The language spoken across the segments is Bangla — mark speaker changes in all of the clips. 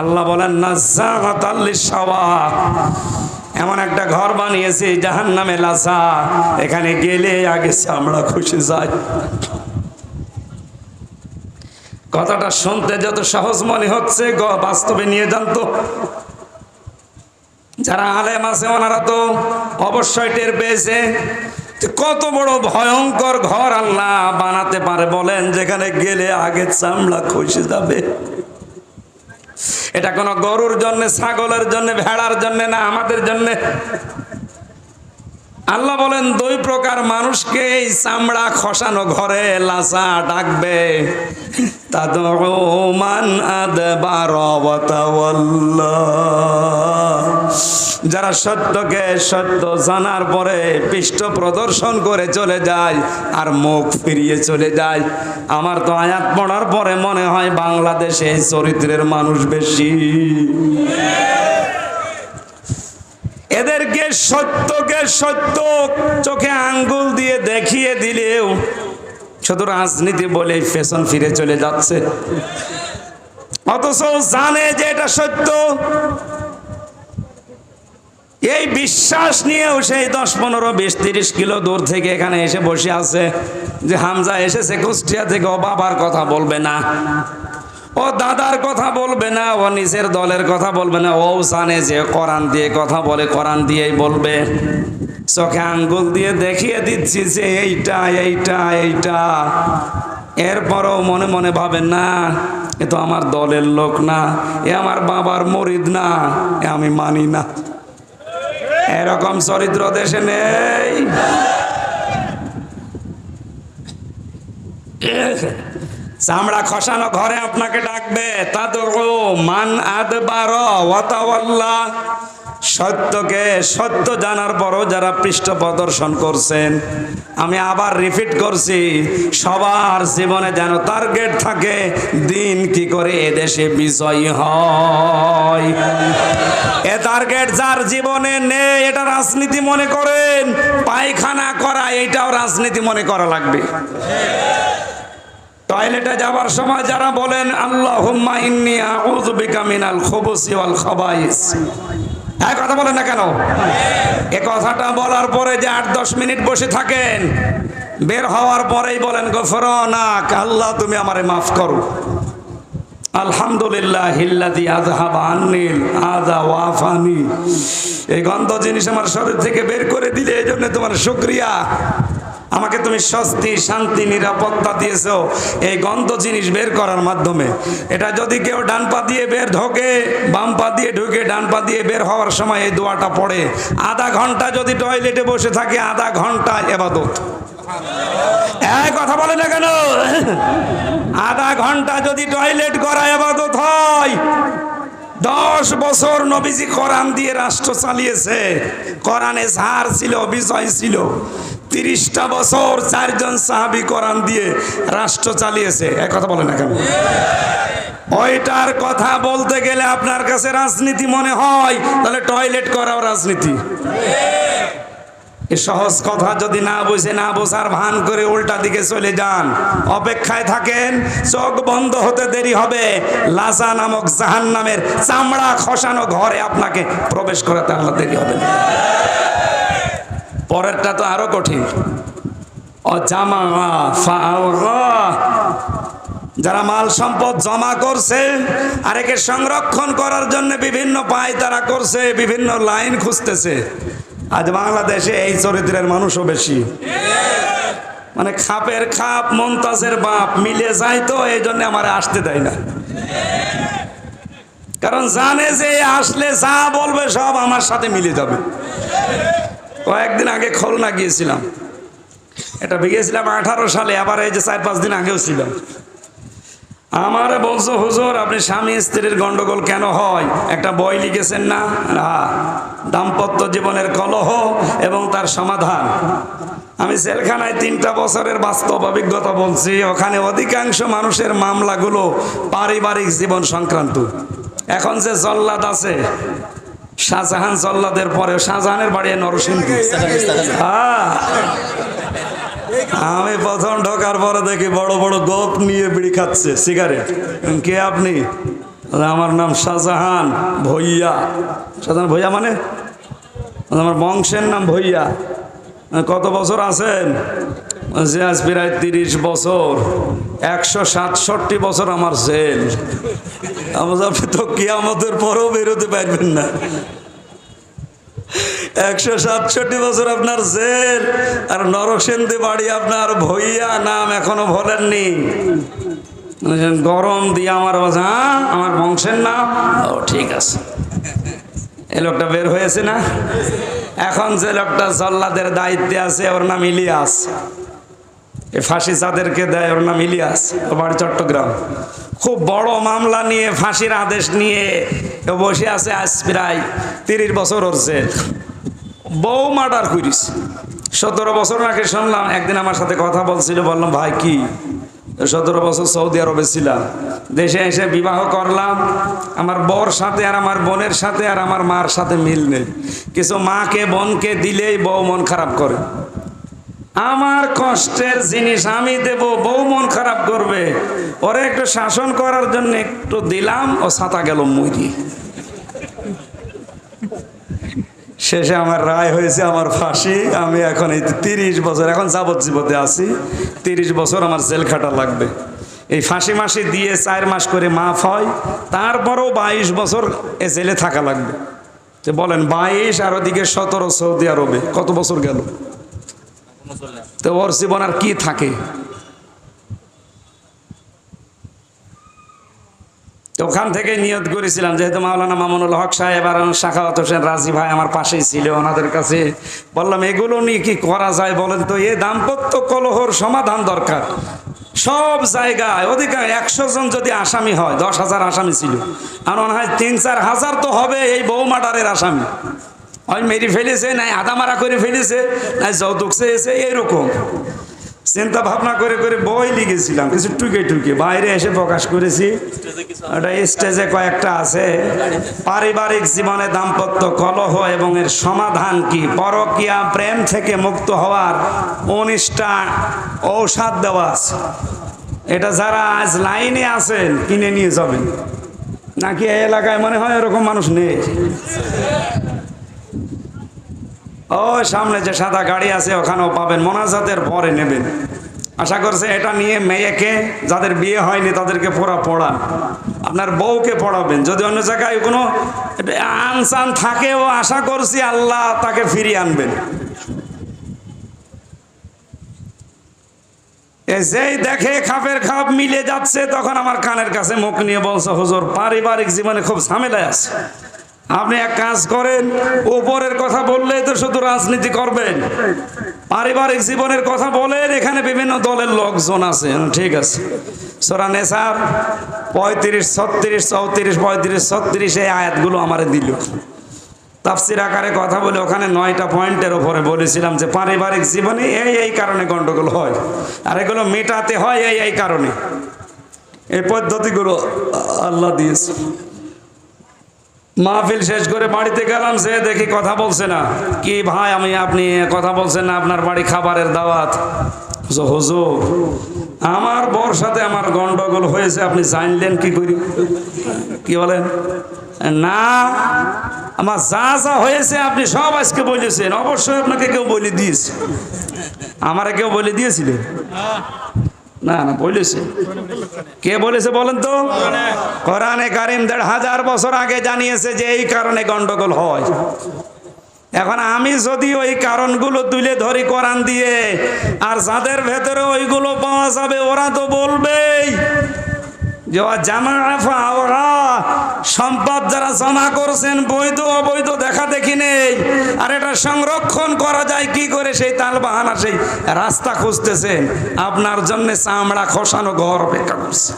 Speaker 1: আল্লাহ বলেন এমন একটা ঘর বানিয়েছি জাহান নামে লাসা। এখানে গেলে আগে আমরা খুশি যাই। কথাটা শুনতে যত সহজ মনে হচ্ছে বাস্তবে নিয়ে জানতো যারা আলেম আছে, ওনারা তো অবশ্যই টের পেয়েছে কত বড় ভয়ঙ্কর ঘর আল্লাহ বানাতে পারে বলেন, যেখানে গেলে আগে চামড়া খসে যাবে। এটা কোনো গরুর জন্য ছাগলের জন্য ভেড়ার জন্য না আমাদের জন্য। আল্লাহ বলেন, দুই প্রকার মানুষকে এই চামড়া খসানো ঘরে লাসা ডাকবে। যারা সত্যকে সত্য জানার পরে পৃষ্ঠ প্রদর্শন করে চলে যায় আর মুখ ফিরিয়ে চলে যায়। আমার তো আয়াত পড়ার পরে মনে হয় বাংলাদেশে এই চরিত্রের মানুষ বেশি। এদেরকে সত্যকে সত্য চোখে আঙ্গুল দিয়ে দেখিয়ে দিলেও শুধু রাজনীতি বলে ফ্যাশন ফিরে চলে যাচ্ছে। অথচ জানে যে এটা সত্য। এই বিশ্বাস নিয়েও সেই দশ, পনেরো, বিশ, তিরিশ কিলো দূর থেকে এখানে এসে বসে আছে যে হামজা এসেছে কুষ্টিয়া থেকে, ও বাবার কথা বলবে না। ও দাদার কথা বলবে না, ও নিজের দলের কথা বলবে না, ও জানে যে কোরআন দিয়ে কথা বলে, কোরআন দিয়েই বলবে। চোখে আঙ্গুল দিয়ে দেখিয়ে দিচ্ছি যে এইটা এইটা এইটা। এরপরও মনে মনে ভাবেন না, এ তো আমার দলের লোক না, এ আমার বাবার মরিদ না, এ আমি মানি না। এরকম চরিত্র দেশে নেই। চামড়া খসানো ঘরে আপনাকে ডাকবে মান সত্যকে সত্য জানার পরও যারা পৃষ্ঠ প্রদর্শন করছেন, আমি আবার রিপিট করছি, সবার জীবনে যেন টার্গেট থাকে, দিন কি করে এদেশে বিজয়ী হয়। এ টার্গেট যার জীবনে নেই, এটা রাজনীতি মনে করেন, পায়খানা করা, এটাও রাজনীতি মনে করা লাগবে। টয়লেটে যাবার সময় যারা বলেন আল্লাহ হ্যাঁ কথা বলেন না কেন? এ কথাটা বলার পরে যে আট দশ মিনিট বসে থাকেন, বের হওয়ার পরেই বলেন, গফরনাক, আল্লাহ তুমি আমারে মাফ করো। আলহামদুলিল্লাহ আজা এই গন্ধ জিনিস আমার শরীর থেকে বের করে দিলে এই জন্য তোমার শুক্রিয়া। আমাকে তুমি স্বস্তি, শান্তি, নিরাপত্তা দিয়েছ। এই গন্ধ জিনিস বের করার মাধ্যমে। এটা যদি কেউ ডান পা দিয়ে বের ঢোকে, বাম পা দিয়ে ঢুকে, ডান পা দিয়ে বের হওয়ার সময় এই দোয়াটা পড়ে। আধা ঘণ্টা যদি টয়লেটে বসে থাকে, আধা ঘণ্টা এবাদত। কথা বলে না কেন? আধা ঘণ্টা যদি টয়লেট করা এবাদত হয়, দশ বছর নবীজি কোরআন দিয়ে রাষ্ট্র চালিয়েছে। কোরআনে ঝাড় ছিল, বিজয় ছিল। তিরিশটা বছর চারজন সাহাবি কোরআন দিয়ে রাষ্ট্র চালিয়েছে। এক কথা বলে না কেন? ওইটার কথা বলতে গেলে আপনার কাছে রাজনীতি মনে হয়, তাহলে টয়লেট করাও রাজনীতি। সহজ কথা যদি না বুঝে না বোঝার ভান করে উল্টা দিকে চলে যান। অপেক্ষায় থাকেন, চোখ বন্ধ হতে দেরি হবে। লাসা নামক জাহান নামের চামড়া খসানো ঘরে আপনাকে প্রবেশ করাতে আল্লাহ দেরি হবে না। পরেরটা তো আরও কঠিন। যারা মাল সম্পদ জমা করছে আর একে সংরক্ষণ করার জন্য বিভিন্ন পায় তারা করছে, বিভিন্ন লাইন খুঁজতেছে। আজ বাংলাদেশে এই চরিত্রের মানুষও বেশি। মানে খাপের খাপ, মমতাজের বাপ মিলে যায় তো, এই জন্য আমার আসতে দেয় না। কারণ জানে যে আসলে যা বলবে সব আমার সাথে মিলে যাবে কয়েকদিন আগে খুলনা গিয়েছিলাম। এটা গিয়েছিলাম আঠারো সালে, আবার এই যে চার পাঁচ দিন আগেও ছিলাম আমার বলছো, হুজুর, আপনি স্বামী স্ত্রীর গন্ডগোল কেন হয়? একটা বই লিখেছেন না? দাম্পত্য জীবনের কলহ এবং তার সমাধান। আমি জেলখানায় তিনটা বছরের বাস্তব অভিজ্ঞতা বলছি, ওখানে অধিকাংশ মানুষের মামলাগুলো পারিবারিক জীবন সংক্রান্ত। এখন যে জল্লাদ আছে শাহজাহান জল্লাদের পরে, শাহজাহানের বাড়ি নরসিংদী। আমি প্রথম ঢোকার পরে দেখি বড় বড় গোপ নিয়ে বিড়ি খাচ্ছে, সিগারেট। কে আপনি? আমার নাম শাহজাহান ভইয়া। শাহজাহান ভইয়া মানে? আমার বংশের নাম ভইয়া। কত বছর আছেন? বলছে, আজ প্রায় তিরিশ বছর একশো সাতষট্টি বছর আমার জেল। আপনি তো কিয়ামতের পরেও বেরোতে পারবেন না। একশো সাতষট্টি বছর আপনার জেল আর নরসেন্দি বাড়ি আপনার ভইয়া নাম এখনও ভোলেননি। গরম দিয়ে আমার হ্যাঁ আমার বংশের নাম। ও ঠিক আছে। এ লোকটা বের হয়েছে না? এখন যে লোকটা জল্লাদের দায়িত্বে আছে, ওর নাম ইলিয়াস। এই ফাঁসি যাদেরকে দেয়, ওর নাম ইলিয়াস। ও বাড়ি চট্টগ্রাম। খুব বড় মামলা নিয়ে, ফাঁসির আদেশ নিয়ে বসে আছে আজ প্রায় তিরিশ বছর জেল। বউ মার্ডার করিস। সতেরো বছর আগে শুনলাম, একদিন আমার সাথে কথা বলছিল, বললাম, ভাই, কি? সতেরো বছর সৌদি আরবে ছিলাম। দেশে এসে বিবাহ করলাম। আমার বর সাথে আর আমার বোনের সাথে আর আমার মার সাথে মিল নেই। কিছু মাকে, বোনকে দিলেই বউ মন খারাপ করে। আমার কষ্টের জিনিস আমি দেব, বউ মন খারাপ করবে। ওরে একটু শাসন করার জন্য একটু দিলাম, ও ছাতা গেল মুড়ি। শেষে আমার রায় হয়েছে আমার ফাঁসি। আমি এখন এই তিরিশ বছর, এখন যাবজ্জীবতে আছি। তিরিশ বছর আমার জেল খাটা লাগবে। এই ফাঁসি মাসি দিয়ে চার মাস করে মাফ হয়, তারপরও বাইশ বছর এ জেলে থাকা লাগবে। যে বলেন, বাইশ আর ওদিকে সতেরো সৌদি আরবে, কত বছর গেল? তো ওর জীবন আর কি থাকে? তো ওখান থেকে নিয়ত করেছিলাম, যেহেতু মাওলানা মামুনুল হক সাহেব আর শাখাওয়াত হোসেন রাজি ভাই আমার পাশেই ছিল ওনাদের কাছে, বললাম, এগুলো নিয়ে কি করা যায় বলেন তো? এ দাম্পত্য কলহর সমাধান দরকার। সব জায়গায় অধিকার একশো জন যদি আসামি হয়, দশ হাজার আসামি ছিল। আর মনে হয় তিন, চার হাজার তো হবে এই বউ মার্ডারের আসামি। হয় মেরে ফেলেছে নাই আদা মারা করে ফেলেছে নাই যৌতুক চেয়েছে এরকম চিন্তা ভাবনা করে করে বই লিখেছিলাম, কিছু টুকে টুকে। বাইরে এসে প্রকাশ করেছি, ওটা স্টেজে কয়েকটা আছে। পারিবারিক জীবনে দাম্পত্য কলহ এবং এর সমাধান কি? পরকিয়া প্রেম থেকে মুক্ত হওয়ার উনিশটা ঔষধ দেওয়া আছে। এটা যারা আজ লাইনে আছেন, কিনে নিয়ে যাবেন। নাকি এই এলাকায় মনে হয় এরকম মানুষ নেই? ও সামনে যে সাদা গাড়ি আছে, ওখানেও পাবেন। মোনাজাতের পরে নেবেন। আশা করছে এটা নিয়ে মেয়েকে, যাদের বিয়ে হয়নি, তাদেরকে পড়া পড়ান। আপনার বউকে পড়াবেন। যদি অন্য জায়গায় কোনো আনসান থাকে ও আশা করছি আল্লাহ তাকে ফিরিয়ে আনবেন। যেই দেখে খাপের খাপ মিলে যাচ্ছে, তখন আমার কানের কাছে মুখ নিয়ে বলছে, হুজুর, পারিবারিক জীবনে খুব ঝামেলায় আছে। আপনি এক কাজ করেন, উপরের কথা বললেই তো শুধু রাজনীতি করবেন। পারিবারিক জীবনের কথা বলেন, এখানে বিভিন্ন দলের লোকজন আছে ঠিক আছে। সোরা নেশার পঁয়ত্রিশ, ছত্রিশ, চৌত্রিশ, পঁয়ত্রিশ, ছত্রিশ, এই আয়াতগুলো আমার দিল। তাফসির আকারে কথা বলে ওখানে নয়টা পয়েন্টের ওপরে বলেছিলাম যে পারিবারিক জীবনে এই এই কারণে গণ্ডগোল হয়। আর এগুলো মেটাতে হয় এই এই কারণে। এই পদ্ধতিগুলো আল্লাহ দিয়েছে। মাহফিল শেষ করে বাড়িতে গেলাম, সে দেখি কথা বলছে না। কি ভাই আমি, আপনি কথা বলছেন না আপনার বাড়ি খাবারের দাওয়াত? হুজুর, আমার বর সাথে আমার গন্ডগোল হয়েছে, আপনি জানলেন কি করি কি বলেন? না, আমার যা যা হয়েছে আপনি সব আজকে বলেছেন, অবশ্যই আপনাকে কেউ বলে দিয়েছে। আমারে কেউ বলে দিয়েছিলেন না না, বলেছে। কে বলেছে বলেন তো? কোরআনে কারিম দেড় হাজার বছর আগে জানিয়েছে যে এই কারণে গন্ডগোল হয়। এখন আমি যদি ওই কারণগুলো তুলে ধরি কোরআন দিয়ে, আর যাদের ভেতরে ওইগুলো পাওয়া যাবে, ওরা তো বলবেই। যে সম্পদ যারা জমা করছেন, বৈধ অবৈধ দেখা দেখি নেই। আর এটা সংরক্ষণ করা যায়, কি করে সেই তাল বাহানা সেই রাস্তা খুঁজতেছেন? আপনার জন্য চামড়া খসানো ঘর অপেক্ষা করছে।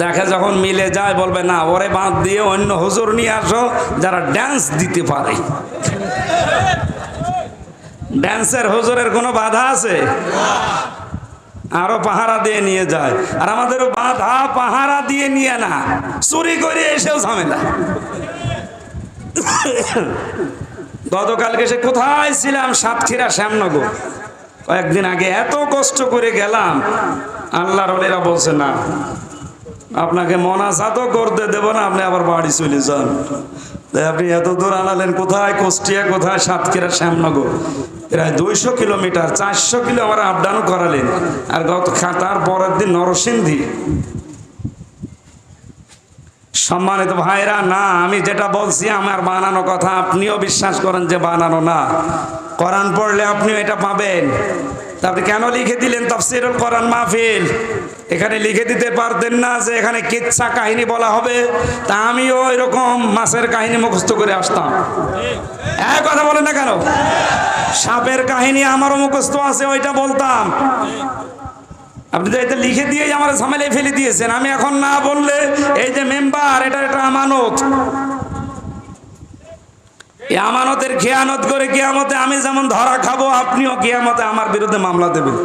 Speaker 1: দেখে যখন মিলে যায়, বলবে, না, ওরে বাঁধ দিয়ে অন্য হুজুর নিয়ে আসো, যারা ড্যান্স দিতে পারে। ড্যান্সের হুজুরের কোনো বাধা আছে? আরও পাহারা দিয়ে নিয়ে যায়। আর আমাদেরও বাধা পাহারা দিয়ে নিয়ে না। চুরি করে এসেও ঝামেলা। গতকালকে সে কোথায় ছিলাম? সাতক্ষীরা, শ্যামনগর। কয়েকদিন আগে এত কষ্ট করে গেলাম। আল্লাহর ওলেরা বলছে, না, আপনাকে মনাসাতও করতে দেব না, আপনি আবার বাড়ি চলে যান। আপনি এত দূর আনালেন কোথায়? কুষ্টিয়া কোথায়? সাতক্ষীরা, শ্যামনগর। প্রায় দুইশো কিলোমিটার, চারশো কিলো আমার আপডাউন করালেন। আর গত তার পরের দিন নরসিংদী। সম্মানিত ভাইরা না, আমি যেটা বলছি, আমার বানানো কথা আপনিও বিশ্বাস করেন যে বানানো না। কোরআন পড়লে আপনিও এটা পাবেন। তা আপনি কেন লিখে দিলেন তফসিরুল কোরআন মাহফিল? এখানে লিখে দিতে পারতেন না যে এখানে কিচ্ছা কাহিনী বলা হবে, তা আমিও এরকম মাছের কাহিনী মুখস্থ করে আসতাম। এক কথা বলেন না কেন? সাপের কাহিনী আমারও মুখস্থ আছে, ওইটা বলতাম। আপনি তো এটা লিখে দিয়েই আমার ঝামেলায় ফেলে দিয়েছেন। আমি এখন না বললে এই যে মেম্বার, এটা একটা আমানত। এই আমানতের খেয়ানত করে কেয়ামতে আমি যেমন ধরা খাব, আপনিও কেয়ামতে আমার বিরুদ্ধে মামলা দেবেন।